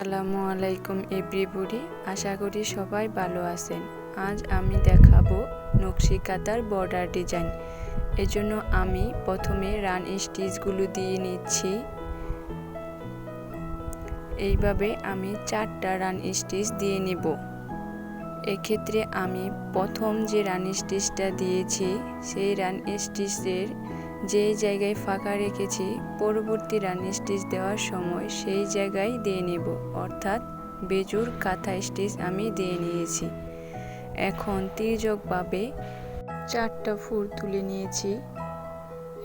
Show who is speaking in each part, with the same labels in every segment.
Speaker 1: আসসালামু আলাইকুম এভরিবডি আশা করি সবাই ভালো আছেন। আজ আমি দেখাবো নকশি কাতার বর্ডার ডিজাইন এজন্য আমি প্রথমে রান স্টিচগুলো দিয়ে নিচ্ছি। এইভাবে আমি চারটা রান স্টিচ দিয়ে নেব। এক্ষেত্রে আমি প্রথম যে রান স্টিচটা দিয়েছি, সেই রান স্টিচের যে জায়গায় ফাঁকা রেখেছি, পরবর্তী রান স্টিচ দেওয়ার সময় সেই জায়গায় দিয়ে নেব। অর্থাৎ বেজুর কাঁথা স্টিচ আমি দিয়ে নিয়েছি। এখন তির্যকভাবে চারটা ফুল তুলে নিয়েছি।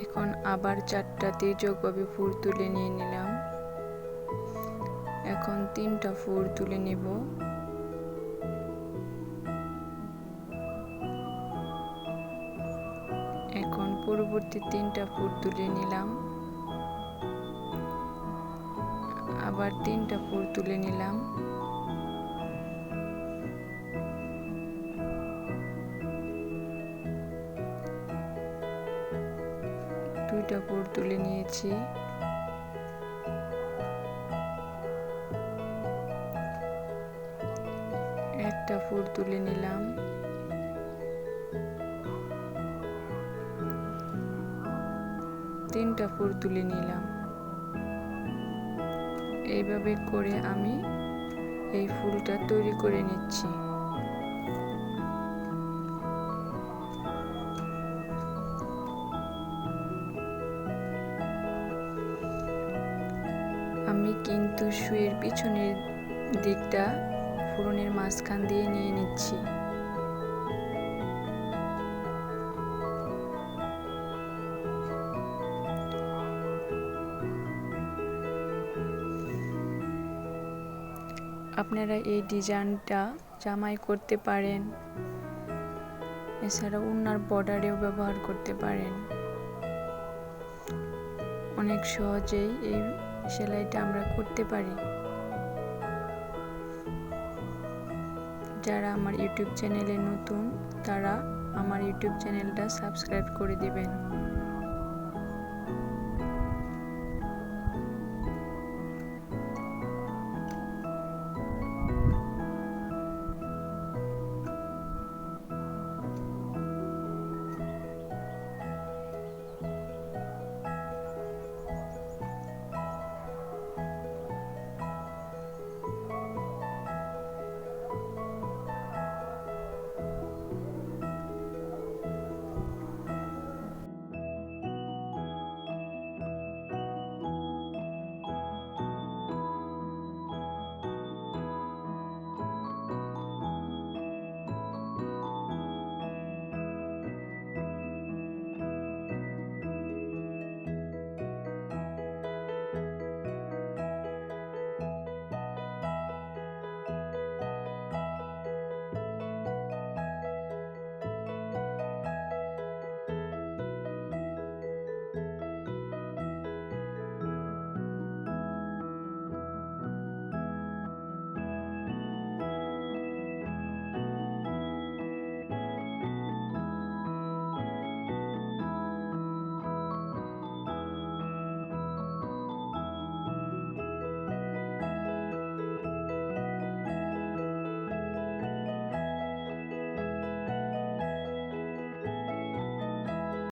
Speaker 1: এখন আবার চারটা তির্যকভাবে ফুল তুলে নিয়ে নিলাম। এখন তিনটা ফুল তুলে নেব। এখন পরবর্তী তিনটা ফুট তুলে নিলাম। আবার তিনটা ফুট তুলে নিলাম। দুইটা ফুট তুলে নিয়েছি। একটা ফুট তুলে নিলাম। তিনটা ফুল তুলে নিলাম। এইভাবে করে আমি এই ফুলটা তৈরি করে নিচ্ছি। আমি কিন্তু শুয়ের পিছনের দিকটা ফুরনের মাঝখান দিয়ে নিয়ে নিচ্ছি। আপনারা এই ডিজাইনটা জামাই করতে পারেন। এছাড়া উন্নার বর্ডারেও ব্যবহার করতে পারেন। অনেক সহজেই এই সেলাইটা আমরা করতে পারি। যারা আমার ইউটিউব চ্যানেলে নতুন, তারা আমার ইউটিউব চ্যানেলটা সাবস্ক্রাইব করে দিবেন।